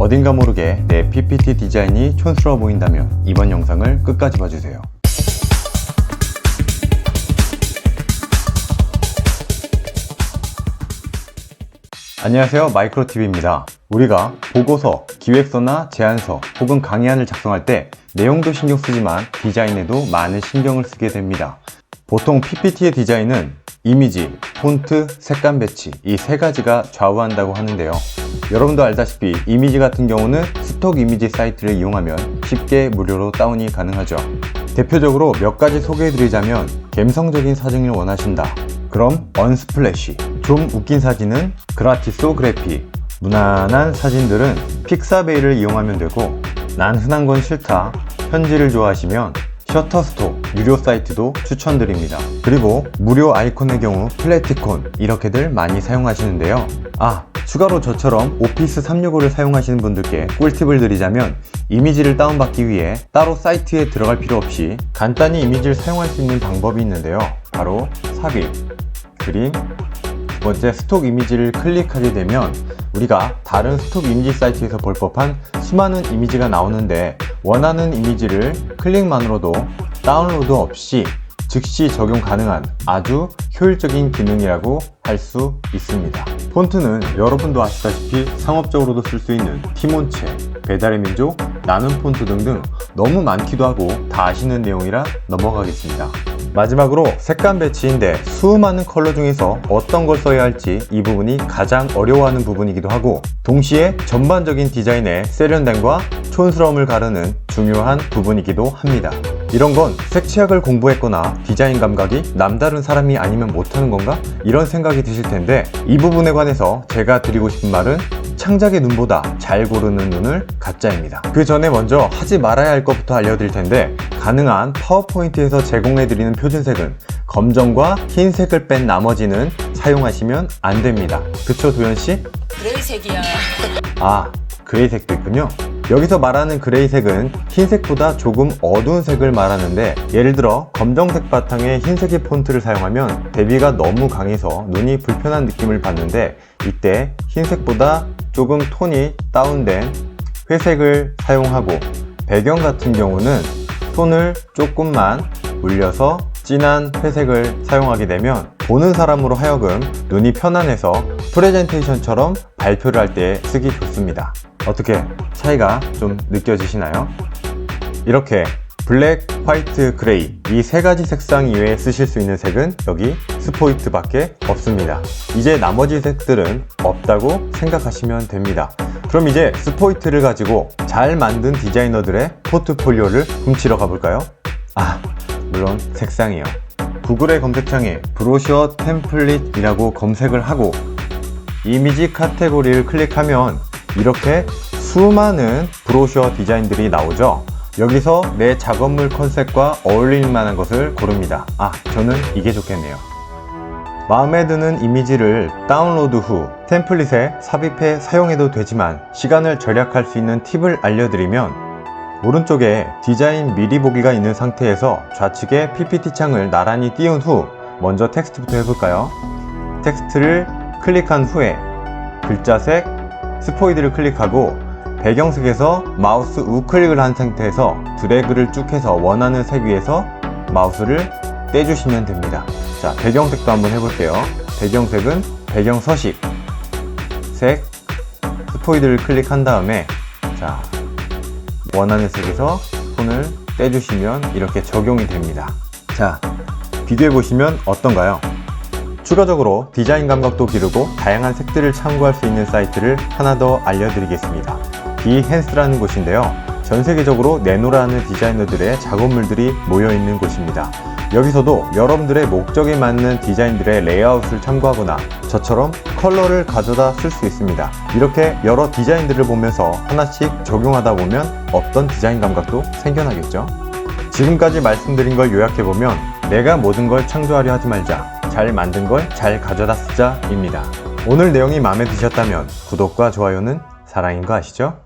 어딘가 모르게 내 PPT 디자인이 촌스러워 보인다면 이번 영상을 끝까지 봐주세요. 안녕하세요 마이크로TV입니다. 우리가 보고서, 기획서나 제안서 혹은 강의안을 작성할 때 내용도 신경 쓰지만 디자인에도 많은 신경을 쓰게 됩니다. 보통 PPT의 디자인은 이미지, 폰트, 색감 배치 이 세 가지가 좌우한다고 하는데요. 여러분도 알다시피 이미지 같은 경우는 스톡 이미지 사이트를 이용하면 쉽게 무료로 다운이 가능하죠. 대표적으로 몇 가지 소개해드리자면 감성적인 사진을 원하신다. 그럼 언스플래시. 좀 웃긴 사진은 그라티소그래피. 무난한 사진들은 픽사베이를 이용하면 되고 난 흔한 건 싫다. 편지를 좋아하시면 셔터스톡 유료 사이트도 추천드립니다. 그리고 무료 아이콘의 경우 플래티콘 이렇게들 많이 사용하시는데요. 아, 추가로 저처럼 오피스 365를 사용하시는 분들께 꿀팁을 드리자면 이미지를 다운받기 위해 따로 사이트에 들어갈 필요 없이 간단히 이미지를 사용할 수 있는 방법이 있는데요. 바로 삽입, 그림, 두 번째 스톡 이미지를 클릭하게 되면 우리가 다른 스톡 이미지 사이트에서 볼 법한 수많은 이미지가 나오는데 원하는 이미지를 클릭만으로도 다운로드 없이 즉시 적용 가능한 아주 효율적인 기능이라고 할 수 있습니다. 폰트는 여러분도 아시다시피 상업적으로도 쓸 수 있는 티몬체, 배달의 민족, 나눔 폰트 등등 너무 많기도 하고 다 아시는 내용이라 넘어가겠습니다. 마지막으로 색감 배치인데 수많은 컬러 중에서 어떤 걸 써야 할지 이 부분이 가장 어려워하는 부분이기도 하고 동시에 전반적인 디자인의 세련됨과 촌스러움을 가르는 중요한 부분이기도 합니다. 이런 건 색취학을 공부했거나 디자인 감각이 남다른 사람이 아니면 못하는 건가? 이런 생각이 드실 텐데 이 부분에 관해서 제가 드리고 싶은 말은 창작의 눈보다 잘 고르는 눈을 가짜입니다. 그 전에 먼저 하지 말아야 할 것부터 알려드릴 텐데 가능한 파워포인트에서 제공해드리는 표준색은 검정과 흰색을 뺀 나머지는 사용하시면 안 됩니다. 그쵸 도현 씨? 그레이색이야. 아, 그레이색도 있군요. 여기서 말하는 그레이색은 흰색보다 조금 어두운 색을 말하는데 예를 들어 검정색 바탕에 흰색의 폰트를 사용하면 대비가 너무 강해서 눈이 불편한 느낌을 받는데 이때 흰색보다 조금 톤이 다운된 회색을 사용하고 배경 같은 경우는 톤을 조금만 올려서 진한 회색을 사용하게 되면 보는 사람으로 하여금 눈이 편안해서 프레젠테이션처럼 발표를 할 때 쓰기 좋습니다. 어떻게 차이가 좀 느껴지시나요? 이렇게 블랙, 화이트, 그레이 이 세 가지 색상 이외에 쓰실 수 있는 색은 여기 스포이트 밖에 없습니다. 이제 나머지 색들은 없다고 생각하시면 됩니다. 그럼 이제 스포이트를 가지고 잘 만든 디자이너들의 포트폴리오를 훔치러 가볼까요? 아, 물론 색상이요. 구글의 검색창에 브로셔 템플릿이라고 검색을 하고 이미지 카테고리를 클릭하면 이렇게 수많은 브로셔 디자인들이 나오죠. 여기서 내 작업물 컨셉과 어울릴 만한 것을 고릅니다. 아, 저는 이게 좋겠네요. 마음에 드는 이미지를 다운로드 후 템플릿에 삽입해 사용해도 되지만 시간을 절약할 수 있는 팁을 알려드리면 오른쪽에 디자인 미리 보기가 있는 상태에서 좌측에 PPT 창을 나란히 띄운 후 먼저 텍스트부터 해볼까요? 텍스트를 클릭한 후에 글자색 스포이드를 클릭하고 배경색에서 마우스 우클릭을 한 상태에서 드래그를 쭉 해서 원하는 색 위에서 마우스를 떼주시면 됩니다. 자, 배경색도 한번 해볼게요. 배경색은 배경 서식, 색, 스포이드를 클릭한 다음에 자, 원하는 색에서 톤을 떼주시면 이렇게 적용이 됩니다. 자, 비교해 보시면 어떤가요? 추가적으로 디자인 감각도 기르고 다양한 색들을 참고할 수 있는 사이트를 하나 더 알려드리겠습니다. 비헨스라는 곳인데요. 전 세계적으로 내노라는 디자이너들의 작업물들이 모여 있는 곳입니다. 여기서도 여러분들의 목적에 맞는 디자인들의 레이아웃을 참고하거나 저처럼 컬러를 가져다 쓸 수 있습니다. 이렇게 여러 디자인들을 보면서 하나씩 적용하다 보면 어떤 디자인 감각도 생겨나겠죠. 지금까지 말씀드린 걸 요약해보면 내가 모든 걸 창조하려 하지 말자. 잘 만든 걸 잘 가져다 쓰자입니다. 오늘 내용이 마음에 드셨다면 구독과 좋아요는 사랑인 거 아시죠?